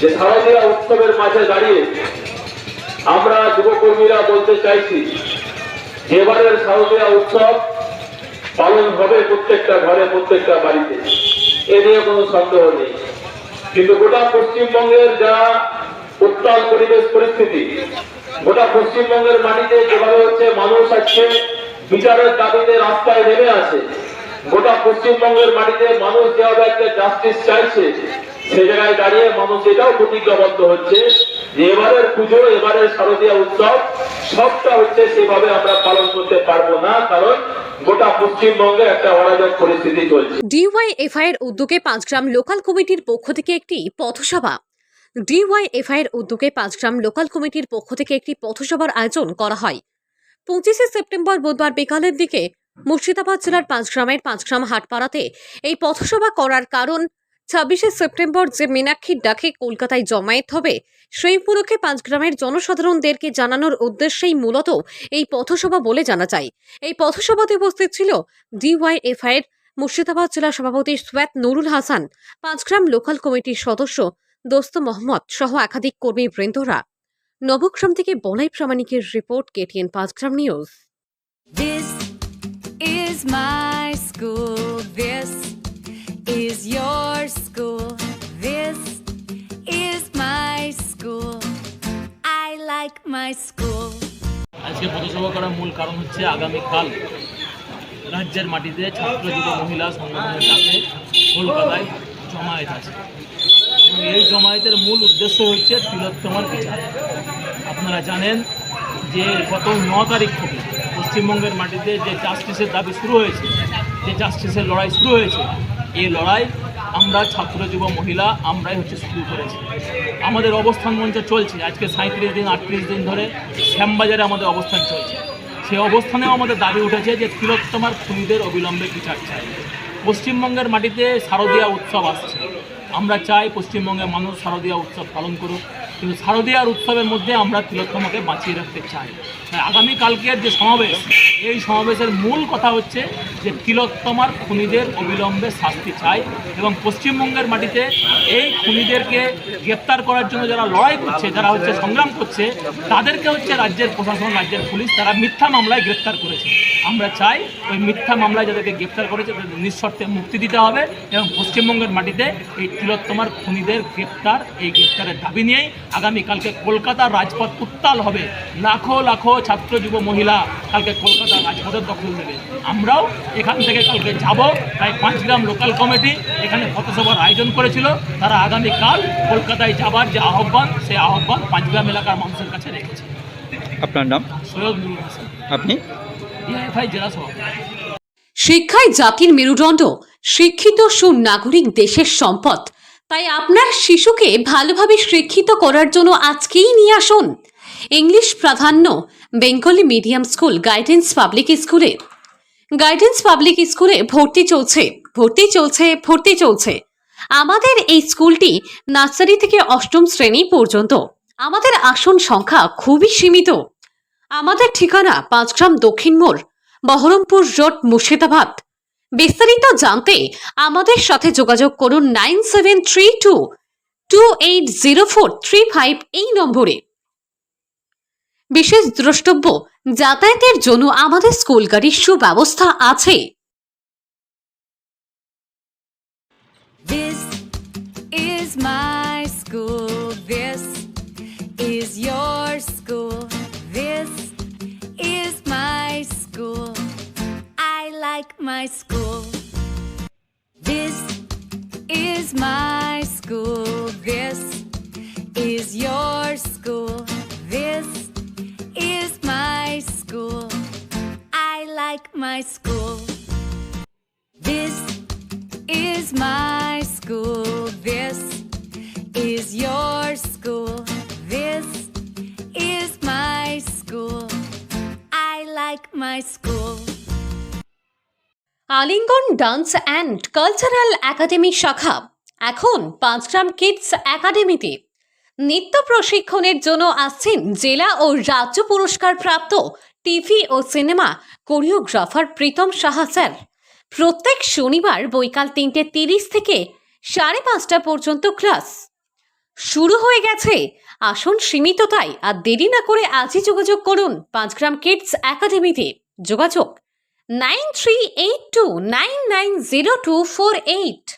যে শারদীয়া উৎসবের মাঝে দাঁড়িয়ে আমরা যুবকর্মীরা বলতে চাইছি এবারের শারদীয়া উৎসব পালন হবে প্রত্যেকটা ঘরে, প্রত্যেকটা বাড়িতে। এ নিয়ে কোনো সন্দেহ নেই। কিন্তু গোটা পশ্চিমবঙ্গের যা উত্তাল পরিবেশ পরিস্থিতি, গোটা পশ্চিমবঙ্গের মাটিতে যেভাবে হচ্ছে মানুষ আজকে বিচারের দাবিতে রাস্তায় নেমে আছে গোটা পশ্চিমবঙ্গের মাটিতে মানুষ যেভাবে একটা জাস্টিস চাইছে, সে জায়গায় দাঁড়িয়ে মানুষ এটাও প্রতিজ্ঞাবদ্ধ হচ্ছে যে এবারের পুজো, এবারের শারদীয় উৎসব, সবটা হচ্ছে সেভাবে আমরা পালন করতে পারব না, কারণ এর উদ্যোগে লোকাল কমিটির পক্ষ থেকে একটি পথসভা। এর উদ্যোগে লোকাল কমিটির পক্ষ থেকে একটি পথসভার আয়োজন করা হয়। পঁচিশে সেপ্টেম্বর বুধবার বিকালের দিকে মুর্শিদাবাদ জেলার পাঁচগ্রামের পাঁচগ্রাম হাটপাড়াতে এই পথসভা করার কারণ ছাব্বিশে সেপ্টেম্বর যে মীনাক্ষীর ডাকে কলকাতায় জমায়েত হবে, সেই উপলক্ষে পাঁচগ্রামের জনসাধারণদেরকে জানানোর উদ্দেশ্যেই মূলত এই পথসভা বলে জানা যায়। এই পথসভাতে উপস্থিত ছিল ডিওয়াইএফআই এর মুর্শিদাবাদ জেলা সভাপতি সোয়াত নুরুল হাসান, পাঁচগ্রাম লোকাল কমিটির সদস্য দোস্ত মোহাম্মদ সহ একাধিক কর্মী বৃন্দরা। নবগ্রাম থেকে বলাই প্রামাণিকের report KTN Panchgram news. Is my school. This is your school. This is my school. I like my school. আজকে পথসভা করার মূল কারণ হচ্ছে আগামীকাল রাজ্যের মাটিতে ছাত্র যুব মহিলা সংগঠনের ডাকে কলকাতায় জমায়েত আছে এই জমায়েতের মূল উদ্দেশ্য হচ্ছে তিলোত্তমার বিচার আপনারা জানেন যে গত ন তারিখ থেকে পশ্চিমবঙ্গের মাটিতে যে জাস্টিসের দাবি শুরু হয়েছে, যে জাস্টিসের লড়াই শুরু হয়েছে এই লড়াই আমরা ছাত্র যুব মহিলা আমরাই হচ্ছে শুরু করেছি। আমাদের অবস্থান মঞ্চ চলছে। আজকে সাঁত্রিশ দিন, আটত্রিশ দিন ধরে শ্যামবাজারে আমাদের অবস্থান চলছে। সেই অবস্থানেও আমাদের দাবি উঠেছে যে তিলোত্তমার খুনিদের অবিলম্বে বিচার চাই। পশ্চিমবঙ্গের মাটিতে শারদীয়া উৎসব আসছে। আমরা চাই পশ্চিমবঙ্গের মানুষ শারদীয়া উৎসব পালন করুক। কিন্তু শারদীয়ার উৎসবের মধ্যে আমরা তিলোত্তমাকে বাঁচিয়ে রাখতে চাই। তাই আগামীকালকের যে সমাবেশ, এই সমাবেশের মূল কথা হচ্ছে যে তিলোত্তমার খুনিদের অবিলম্বে শাস্তি চাই এবং পশ্চিমবঙ্গের মাটিতে এই খুনিদেরকে গ্রেপ্তার করার জন্য যারা লড়াই করছে, যারা হচ্ছে সংগ্রাম করছে, তাদেরকে হচ্ছে রাজ্যের প্রশাসন, রাজ্যের পুলিশ তারা মিথ্যা মামলায় গ্রেপ্তার করেছে। আমরা চাই ওই মিথ্যা মামলায় যাদেরকে গ্রেপ্তার করেছে, তাদের নিঃশর্তে মুক্তি দিতে হবে এবং পশ্চিমবঙ্গের মাটিতে এই তিলোত্তমার খুনিদের গ্রেপ্তার, এই গ্রেপ্তারের দাবি নিয়েই আগামীকালকে কলকাতার রাজপথ উত্তাল হবে। লাখো লাখো ছাত্র যুব মহিলা কালকে কলকাতার রাজপথের দখল নেবে। আমরাও এখান থেকে কালকে যাব। তাই পাঁচগ্রাম লোকাল কমিটি এখানে পথসভার আয়োজন করেছিল। তারা আগামীকাল কলকাতায় যাবার যে আহ্বান সেই আহ্বান পাঁচগ্রাম এলাকার মানুষের কাছে রেখেছে। আপনার নাম? সৈয়দ নুরুল হাসান। আপনি? ডিআইএফআই জেলা সভাপতি। শিক্ষাই জাতির মেরুদণ্ড শিক্ষিত সুনাগরিক দেশের সম্পদ তাই আপনার শিশুকে ভালোভাবে শিক্ষিত করার জন্য আজকেই নিয়ে আসুন। ইংলিশ প্রাধান্য, Bengali medium school guidance public স্কুলে। গাইডেন্স পাবলিক স্কুলে ভর্তি চলছে ভর্তি চলছে ভর্তি চলছে। আমাদের এই স্কুলটি নার্সারি থেকে অষ্টম শ্রেণি পর্যন্ত। আমাদের আসন সংখ্যা খুবই সীমিত। আমাদের ঠিকানা পাঁচগ্রাম দক্ষিণ মোড়, বহরমপুর রোড মুর্শিদাবাদ। বিস্তারিত জানতে আমাদের সাথে যোগাযোগ করুন nine seven three two two eight zero four three five এই নম্বরে। বিশেষ দ্রষ্টব্য, যাতায়াতের জন্য আমাদের স্কুল গাড়ির সুব্যবস্থা আছে। my school. This is your school. This is my school. I like my school. This is my school. This is your school. This is my school. I like my school. Alingan dance and cultural academy শাখা এখন Panchgram kids একাডেমিতে নৃত্য প্রশিক্ষণের জন্য আসছেন জেলা ও রাজ্য পুরস্কার প্রাপ্ত টিভি ও cinema choreographer Pritam Saha sir. প্রত্যেক শনিবার বৈকাল তিনটে তিরিশ থেকে সাড়ে পাঁচটা পর্যন্ত ক্লাস। শুরু হয়ে গেছে। আসন সীমিত তাই আর দেরি না করে আজই যোগাযোগ করুন পাঁচগ্রাম কিডস একাডেমিতে। যোগাযোগ nine three eight two nine nine zero two four eight.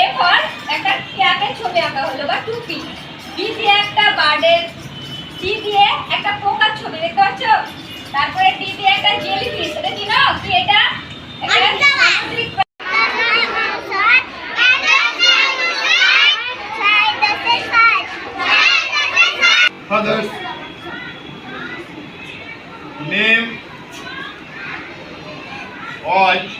এরপর একটা ক্যাপের ছবি আঁকা হলো বা টুপি। বিতে একটা বার্ডের সি দিয়ে একটা পোকার ছবি দেখতে পাচ্ছ? তারপরে ডি দিয়ে একটা জেলি ফিশ এটা কি না? কি এটা? Fathers, name, age,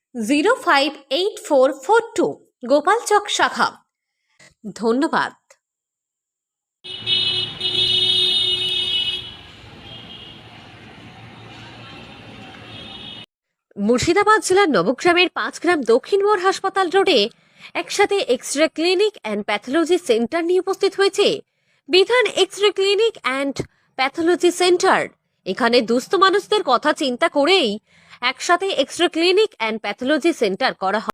Zero five eight four four two Gopalchak শাখা। ধন্যবাদ। মুর্শিদাবাদ জেলার নবগ্রামের পাঁচগ্রাম দক্ষিণ মোড় হাসপাতাল রোডে একসাথে X ray clinic and pathology centre নিয়ে উপস্থিত হয়েছে বিধান X ray clinic and pathology centre. এখানে দুস্থ মানুষদের কথা চিন্তা করেই একসাথে extra clinic and pathology centre করা হয়।